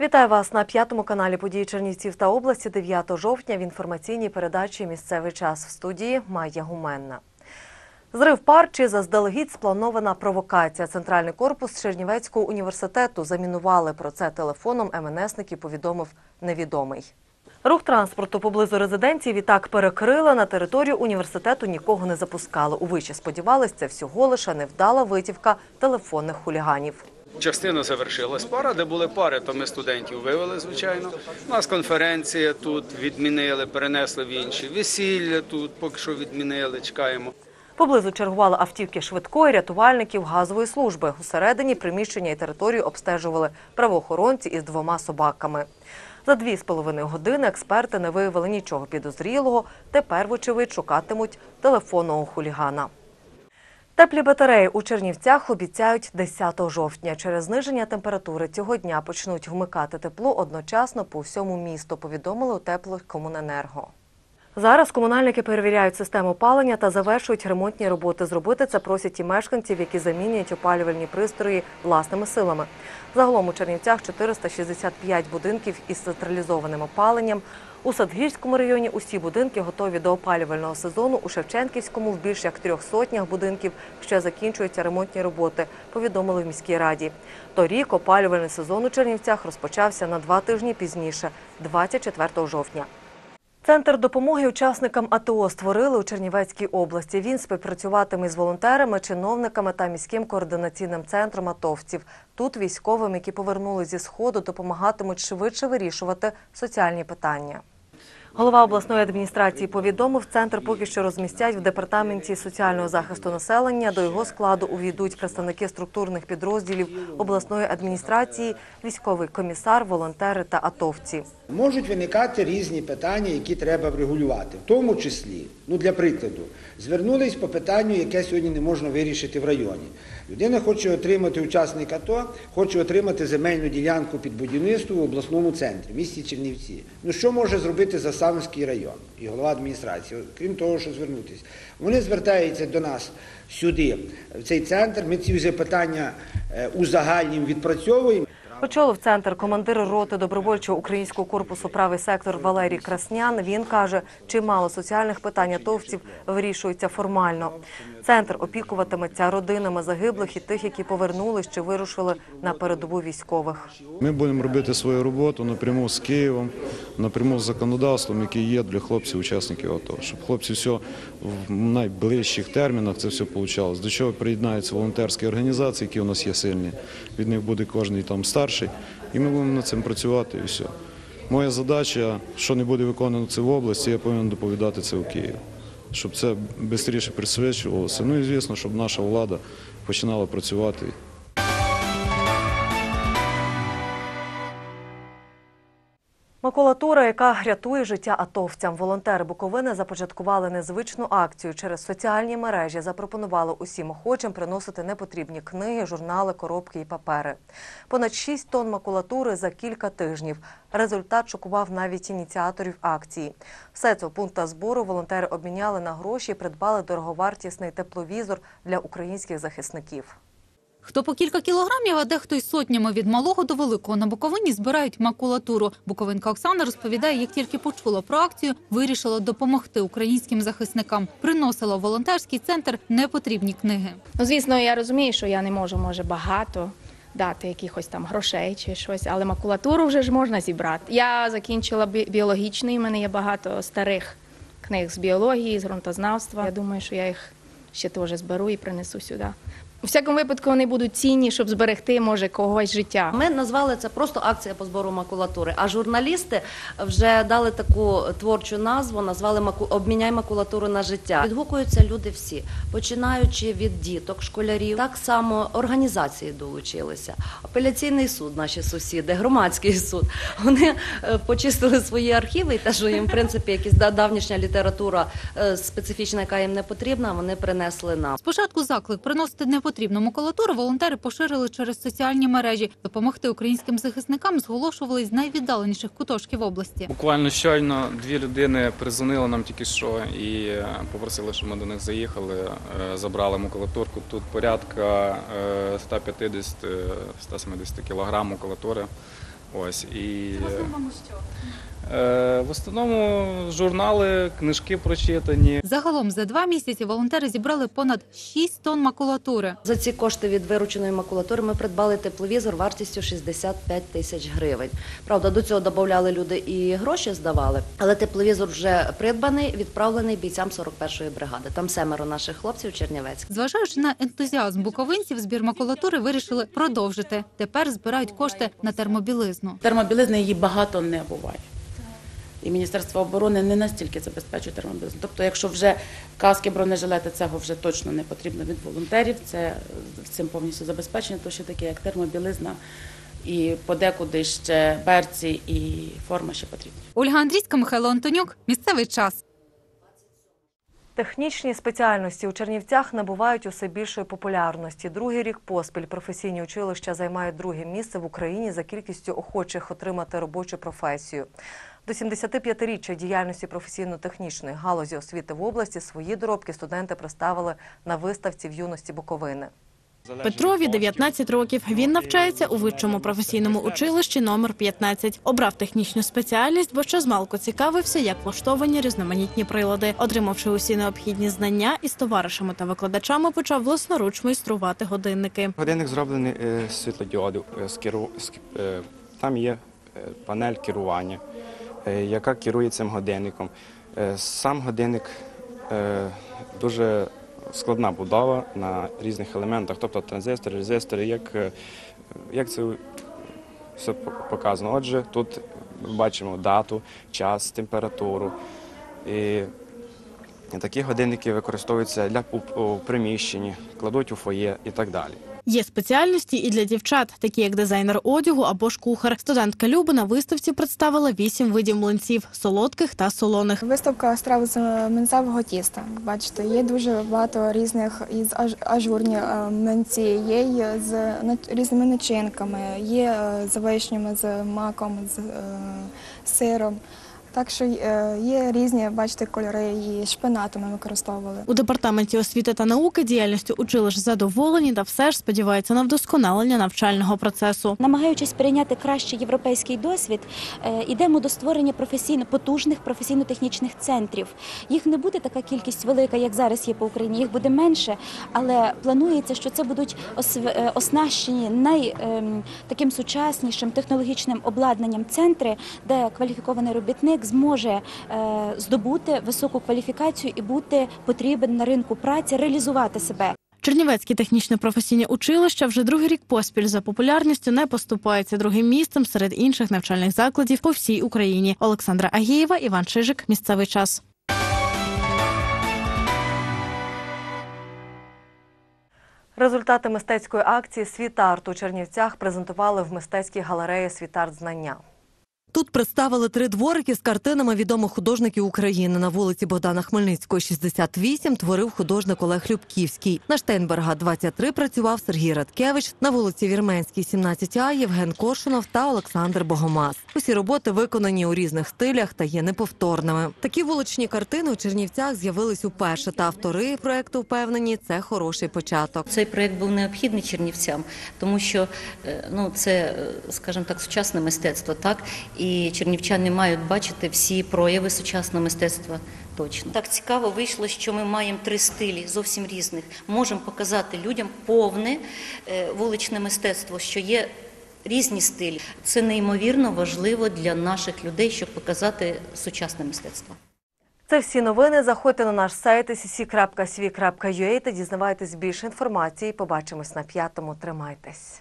Вітаю вас на п'ятому каналі події Чернівців та області 9 жовтня в інформаційній передачі Місцевий час в студії Майя Гуменна. Зрив парчі заздалегідь спланована провокація. Центральний корпус Чернівецького університету замінували про це телефоном. МНСники повідомив невідомий. Рух транспорту поблизу резиденції відтак перекрили. На територію університету нікого не запускали. У виші сподівались, це всього лише невдала витівка телефонних хуліганів. Частина завершилась пара, де були пари, то ми студентів вивели, звичайно. У нас конференція тут відмінили, перенесли в інші. Весілля тут поки що відмінили, чекаємо. Поблизу чергували автівки швидкої, рятувальників, газової служби. Усередині приміщення і територію обстежували правоохоронці із двома собаками. За дві з половиною години експерти не виявили нічого підозрілого. Тепер, вочевидь, шукатимуть телефонного хулігана. Теплі батареї у Чернівцях обіцяють 10 жовтня. Через зниження температури цього дня почнуть вмикати тепло одночасно по всьому місту, повідомили у теплокомуненерго. Зараз комунальники перевіряють систему опалення та завершують ремонтні роботи. Зробити це просять і мешканців, які замінюють опалювальні пристрої власними силами. Загалом у Чернівцях 465 будинків із централізованим опаленням. У Садгірському районі усі будинки готові до опалювального сезону. У Шевченківському в більш як трьох сотнях будинків ще закінчуються ремонтні роботи, повідомили в міській раді. Торік опалювальний сезон у Чернівцях розпочався на два тижні пізніше, 24 жовтня. Центр допомоги учасникам АТО створили у Чернівецькій області. Він співпрацюватиме з волонтерами, чиновниками та міським координаційним центром атовців. Тут військовим, які повернули зі сходу, допомагатимуть швидше вирішувати соціальні питання. Голова обласної адміністрації повідомив, центр поки що розмістять в департаменті соціального захисту населення. До його складу увійдуть представники структурних підрозділів обласної адміністрації, військовий комісар, волонтери та атовці. Можуть виникати різні питання, які треба врегулювати, в тому числі, ну для прикладу, звернулись по питанню, яке сьогодні не можна вирішити в районі. Людина хоче отримати учасник АТО, хоче отримати земельну ділянку під будівництво в обласному центрі, місті Чернівці. Ну що може зробити Засавський район і голова адміністрації, крім того, що звернутися? Вони звертаються до нас сюди, в цей центр. Ми ці вже питання е, узагальнім відпрацьовуємо. Очолив центр командир роти добровольчого українського корпусу правий сектор Валерій Краснян. Він каже, чимало соціальних питань атовців вирішується формально. Центр опікуватиметься родинами загиблих і тих, які повернулись чи вирушили на передову військових. Ми будемо робити свою роботу напряму з Києвом, напряму з законодавством, яке є для хлопців, учасників АТО, щоб хлопці все в найближчих термінах це все вийшло. До чого приєднаються волонтерські організації, які у нас є сильні. Від них буде кожен там старший, і ми будемо над цим працювати. І все. Моя задача, що не буде виконано це в області, я повинен доповідати це у Києві, щоб це швидше присвячувалося. Ну і звісно, щоб наша влада починала працювати. Макулатура, яка рятує життя атовцям. Волонтери Буковини започаткували незвичну акцію. Через соціальні мережі запропонували усім охочим приносити непотрібні книги, журнали, коробки і папери. Понад 6 тонн макулатури за кілька тижнів. Результат шокував навіть ініціаторів акції. Все це у пунктах збору волонтери обміняли на гроші і придбали дороговартісний тепловізор для українських захисників. Хто по кілька кілограмів, а дехто й сотнями від малого до великого на Буковині збирають макулатуру. Буковинка Оксана розповідає, як тільки почула про акцію, вирішила допомогти українським захисникам. Приносила в волонтерський центр непотрібні книги. Ну, звісно, я розумію, що я не можу, може, багато дати якихось там грошей чи щось, але макулатуру вже ж можна зібрати. Я закінчила бі- біологічний, в мене є багато старих книг з біології, з ґрунтознавства. Я думаю, що я їх ще теж зберу і принесу сюди. У всякому випадку вони будуть цінні, щоб зберегти, може, когось життя. Ми назвали це просто акція по збору макулатури. А журналісти вже дали таку творчу назву, назвали маку обміняй макулатуру на життя. Відгукуються люди всі, починаючи від діток, школярів, так само організації долучилися. Апеляційний суд, наші сусіди, громадський суд. Вони е, почистили свої архіви, і те, що їм в принципі якась да- давнішня література е, специфічна, яка їм не потрібна, вони принесли нам. Спочатку заклик приносити непотрібну макулатуру волонтери поширили через соціальні мережі. Допомогти українським захисникам зголошували з найвіддаленіших куточків області. Буквально щойно дві людини призвонили нам тільки що і е, попросили, щоб ми до них заїхали, е, забрали макулатурку. Тут порядка е, 150-170 кілограм макулатури. Ось і е, в основному журнали, книжки прочитані. Загалом за два місяці волонтери зібрали понад 6 тонн макулатури. За ці кошти від вирученої макулатури ми придбали тепловізор вартістю 65 тисяч гривень. Правда, до цього додавали люди і гроші здавали, але тепловізор вже придбаний, відправлений бійцям 41-ї бригади. Там семеро наших хлопців Чернівецьких. Зважаючи на ентузіазм буковинців, збір макулатури вирішили продовжити. Тепер збирають кошти на термобілизну. Термобілизни її багато не буває. І Міністерство оборони не настільки забезпечує термобілизну. Тобто, якщо вже каски, бронежилети, цього вже точно не потрібно від волонтерів, це цим повністю забезпечення, то що таке, як термобілизна, і подекуди ще берці і форма ще потрібні. Ольга Андрійська, Михайло Антонюк. Місцевий час. Технічні спеціальності у Чернівцях набувають усе більшої популярності. Другий рік поспіль професійні училища займають друге місце в Україні за кількістю охочих отримати робочу професію. До 75-річчя діяльності професійно-технічної галузі освіти в області свої доробки студенти представили на виставці в юності Буковини. Петрові 19 років. Він навчається у вищому професійному училищі номер 15. Обрав технічну спеціальність, бо ще змалку цікавився, як влаштовані різноманітні прилади. Отримавши усі необхідні знання, із товаришами та викладачами почав власноруч майструвати годинники. Годинник зроблений е, з світлодіоду. е, з керу... е, Там є панель керування, яка керує цим годинником. Е, Сам годинник е, дуже складна будова на різних елементах, тобто транзистори, резистори, як, е, як це все показано. Отже, тут бачимо дату, час, температуру. І такі годинники використовуються для у приміщенні, кладуть у фоє і так далі. Є спеціальності і для дівчат, такі як дизайнер одягу або ж кухар. Студентка Люба на виставці представила вісім видів млинців солодких та солоних. Виставка страв з млинцевого тіста. Бачите, є дуже багато різних із аж- ажурні е, млинці, є з різними начинками, є е, з вишнями, з маком, з е, сиром. Так що е, є різні, бачите, кольори і шпинату ми використовували. У департаменті освіти та науки діяльністю училищ задоволені та все ж сподіваються на вдосконалення навчального процесу. Намагаючись перейняти кращий європейський досвід, е, йдемо до створення професійно потужних професійно-технічних центрів. Їх не буде така кількість велика, як зараз є по Україні. Їх буде менше, але планується, що це будуть е, оснащені най ем, таким сучаснішим технологічним обладнанням центри, де кваліфікований робітник зможе е, здобути високу кваліфікацію і бути потрібен на ринку праці, реалізувати себе. Чернівецьке технічне професійне училище вже другий рік поспіль за популярністю не поступається другим місцем серед інших навчальних закладів по всій Україні. Олександра Агієва, Іван Чижик. Місцевий час. Результати мистецької акції «Світ-арт» у Чернівцях презентували в мистецькій галереї «Світ-арт знання». Тут представили три дворики з картинами відомих художників України. На вулиці Богдана Хмельницького, 68, творив художник Олег Любківський. На Штейнберга, 23, працював Сергій Радкевич. На вулиці Вірменській, 17А, Євген Коршунов та Олександр Богомаз. Усі роботи виконані у різних стилях та є неповторними. Такі вуличні картини у Чернівцях з'явились уперше. Та автори проекту впевнені, це хороший початок. Цей проєкт був необхідний чернівцям, тому що е, ну, це, е, скажімо так, сучасне мистецтво, так? І чернівчани мають бачити всі прояви сучасного мистецтва точно. Так цікаво вийшло, що ми маємо три стилі зовсім різних. Можемо показати людям повне е, вуличне мистецтво, що є різні стилі. Це неймовірно важливо для наших людей, щоб показати сучасне мистецтво. Це всі новини. Заходьте на наш сайт sc.sv.ua та дізнавайтесь більше інформації. Побачимось на п'ятому. Тримайтесь.